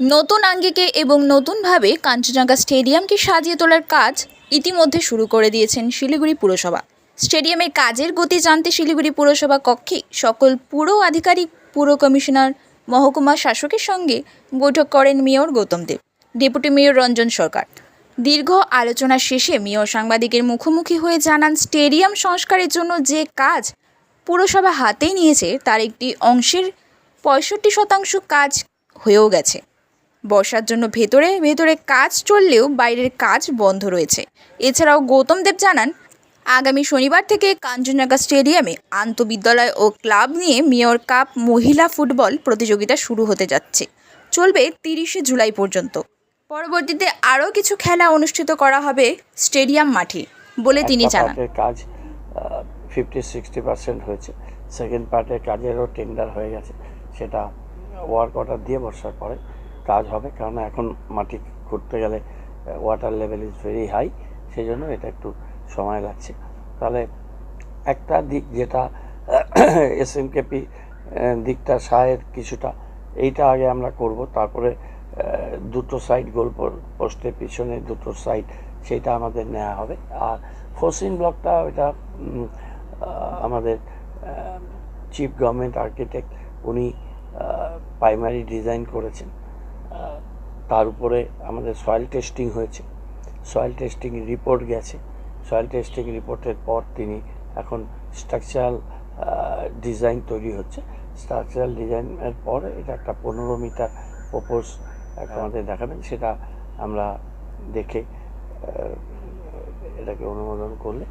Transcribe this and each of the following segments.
নতুন আঙ্গিকে এবং নতুনভাবে কাঞ্চনজঙ্ঘা স্টেডিয়ামকে সাজিয়ে তোলার কাজ ইতিমধ্যে শুরু করে দিয়েছেন শিলিগুড়ি পুরসভা। স্টেডিয়ামের কাজের গতি জানতে শিলিগুড়ি পুরসভা কক্ষে সকল পুর আধিকারিক, পুর কমিশনার মহকুমা শাসকের সঙ্গে বৈঠক করেন mayor Gautam Deb, deputy mayor Ranjan Sarkar. দীর্ঘ আলোচনা শেষে মেয়র সাংবাদিকের মুখোমুখি হয়ে জানান, স্টেডিয়াম সংস্কারের জন্য যে কাজ পুরসভা হাতেই নিয়েছে তার একটি অংশের পঁয়ষট্টি শতাংশ কাজ হয়েও গেছে। বর্ষার জন্য ভেতরে ভেতরে কাজ চললেও বাইরের কাজ বন্ধ রয়েছে। এছাড়াও গৌতম দেব জানান আগামী শনিবার থেকে কাঞ্চনজঙ্ঘা স্টেডিয়ামে আন্তবিদ্যালয় ও ক্লাব নিয়ে মেয়র কাপ মহিলা ফুটবল প্রতিযোগিতা শুরু হতে যাচ্ছে। চলবে তিরিশে জুলাই পর্যন্ত। পরবর্তীতে আরও কিছু খেলা অনুষ্ঠিত করা হবে স্টেডিয়াম মাঠে বলে তিনি জানান। কাজ ফিফটি সিক্সটি পার্সেন্ট হয়েছে। সেকেন্ড পার্টের কাজেরও টেন্ডার হয়ে গেছে। সেটা ওয়ার্ক অর্ডার দিয়ে বর্ষার পরে কাজ হবে কারণ এখন মাটি খুঁড়তে গেলে water level is very high সেই জন্য এটা একটু সময় লাগছে। তাহলে একটা দিক যেটা এস এম কেপি দিকটা সায়ের কিছুটা, এইটা আগে আমরা করব, তারপরে দুটো সাইড গোল পোস্টের পিছনে দুটো সাইড সেটা আমাদের নেওয়া হবে। আর ফোসিন ব্লকটা ওইটা আমাদের চিফ গভর্নমেন্ট আর্কিটেক্ট উনি প্রাইমারি ডিজাইন করেছেন। তার উপরে আমাদের সয়েল টেস্টিং হয়েছে। সয়েল টেস্টিং রিপোর্ট গেছে। সয়েল টেস্টিং রিপোর্টের পর তিনি এখন স্ট্রাকচারাল ডিজাইন তৈরি হচ্ছে। স্ট্রাকচারাল ডিজাইনের পর এটা একটা পনেরো মিটার প্রপোজ আমাদের দেখাবেন। সেটা আমরা দেখে এটাকে অনুমোদন করলে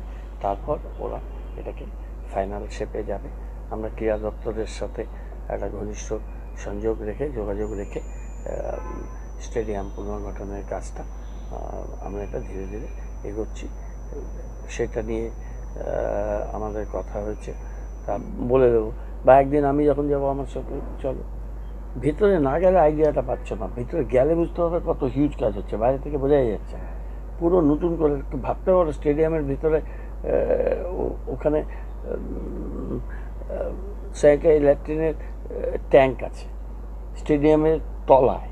তারপর ওরা এটাকে ফাইনাল শেপে যাবে। আমরা ক্রীড়া দপ্তরের সাথে একটা ঘনিষ্ঠ সংযোগ রেখে যোগাযোগ রেখে স্টেডিয়াম পুনর্গঠনের কাজটা আমরা এটা ধীরে ধীরে এগোচ্ছি। সেটা নিয়ে আমাদের কথা হয়েছে। তা বলে দেবো, বা একদিন আমি যখন যাব আমার সাথে চলো। ভিতরে না গেলে আইডিয়াটা পাচ্ছ না। ভিতরে গেলে বুঝতে হবে কত হিউজ কাজ হচ্ছে, বাইরে থেকে বোঝাই যাচ্ছে। পুরো নতুন করে ভাবতে পারো, স্টেডিয়ামের ভিতরে ওখানে স্যানিটারি ল্যাট্রিনের ট্যাঙ্ক আছে। স্টেডিয়ামের তলায়।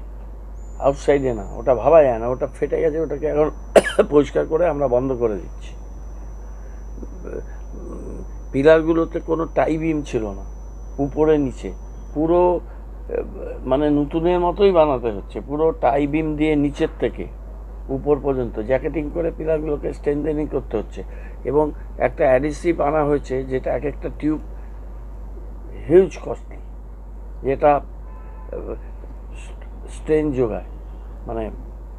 আউটসাইডে না, ওটা ভাবা যায় না, ওটা ফেটে গেছে, ওটাকে এখন পরিষ্কার করে আমরা বন্ধ করে দিচ্ছি। পিলারগুলোতে কোনো টাই বিম ছিল না, উপরে নিচে। পুরো মানে নতুনের মতোই বানাতে হচ্ছে, পুরো টাই বিম দিয়ে নিচের থেকে উপর পর্যন্ত। জ্যাকেটিং করে পিলারগুলোকে স্ট্রেন্থেনিং করতে হচ্ছে। এবং একটা অ্যাডিসিভ আনা হয়েছে, যেটা এক একটা টিউব হিউজ কস্টলি, যেটা স্ট্রেন যোগায় মানে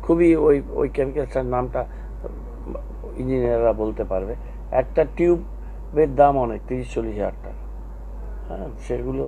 খুবই ওই ওই কেমিক্যালসটার নামটা ইঞ্জিনিয়াররা বলতে পারবে। একটা টিউবের দাম অনেক, তিরিশ, চল্লিশ হাজার টাকা। হ্যাঁ সেগুলো